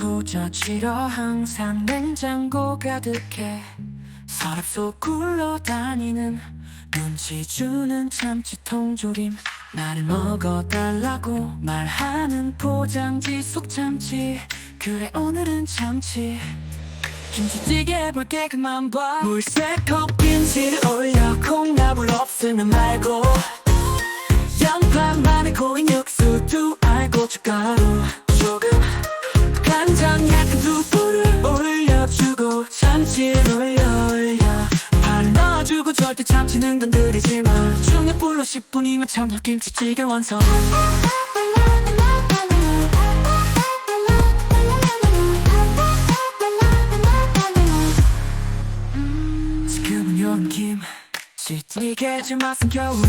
무져지러 항상 냉장고 가득해. 서랍 속 굴러다니는 눈치 주는 참치 통 조림. 나를 먹어달라고 말하는 포장지 속 참치. 그래 오늘은 참치. 김치찌개 해볼게 그만 봐. 물새컵 김치를 올려. 콩나물 없으면 말고 올려주고 참치를 올려 올려 발 넣어주고 절대 참치는 건드리지 마 중약불로 10분이면 청양김치찌개 완성. 지금은 여름 김치찌개지 맛은 겨울.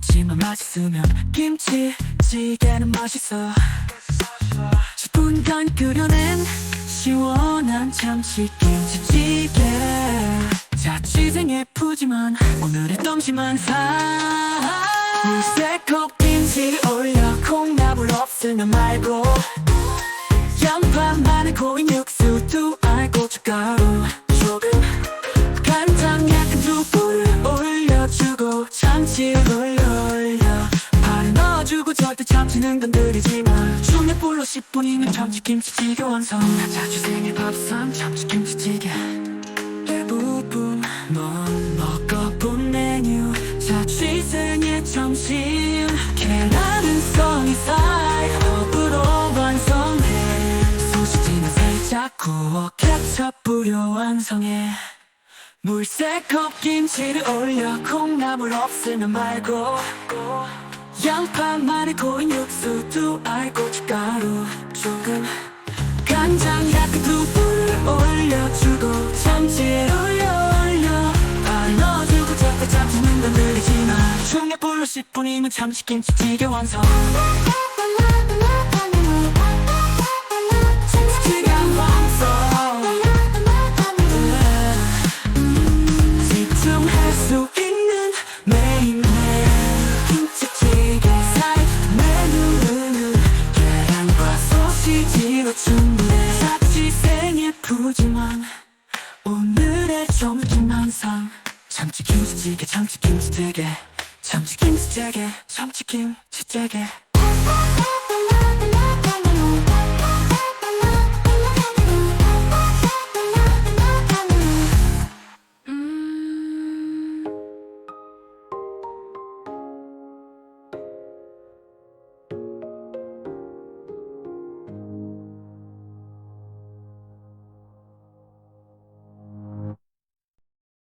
김치만 맛있으면 김치찌개는 맛있어. 10분간 끓여낸 시원한 참치 김치찌개 자취생 예쁘지만 오늘의 똥심한 사 물새컵 김치를 올려 콩나물 없으면 말고 양파 마늘 고인 육수 두 알 고춧가루 마. 중약불로 10분이면 참치김치찌개 완성. 자취생의 밥상 참치김치찌개. 대부분 넌 먹어본 메뉴. 자취생의 점심. 계란은 써니살 허브로 완성해. 소시지는 살짝 구워 케첩 뿌려 완성해. 물새컵 김치를 올려 콩나물 없으면 말고 양파 마늘 고인 육수 두 알 고춧가루. 조금 간장 약간 두 불을 올려주고 참치를 올려 올려. 발 넣어주고 절대 참치는 건드리지 마 중약불로 10분이면 참치김치찌개 완성 시지로 충분해 자취생 예쁘지만. 오늘의 점심 항상. 참치 김치찌개 참치 김치찌개. 참치 김치찌개 참치 김치찌개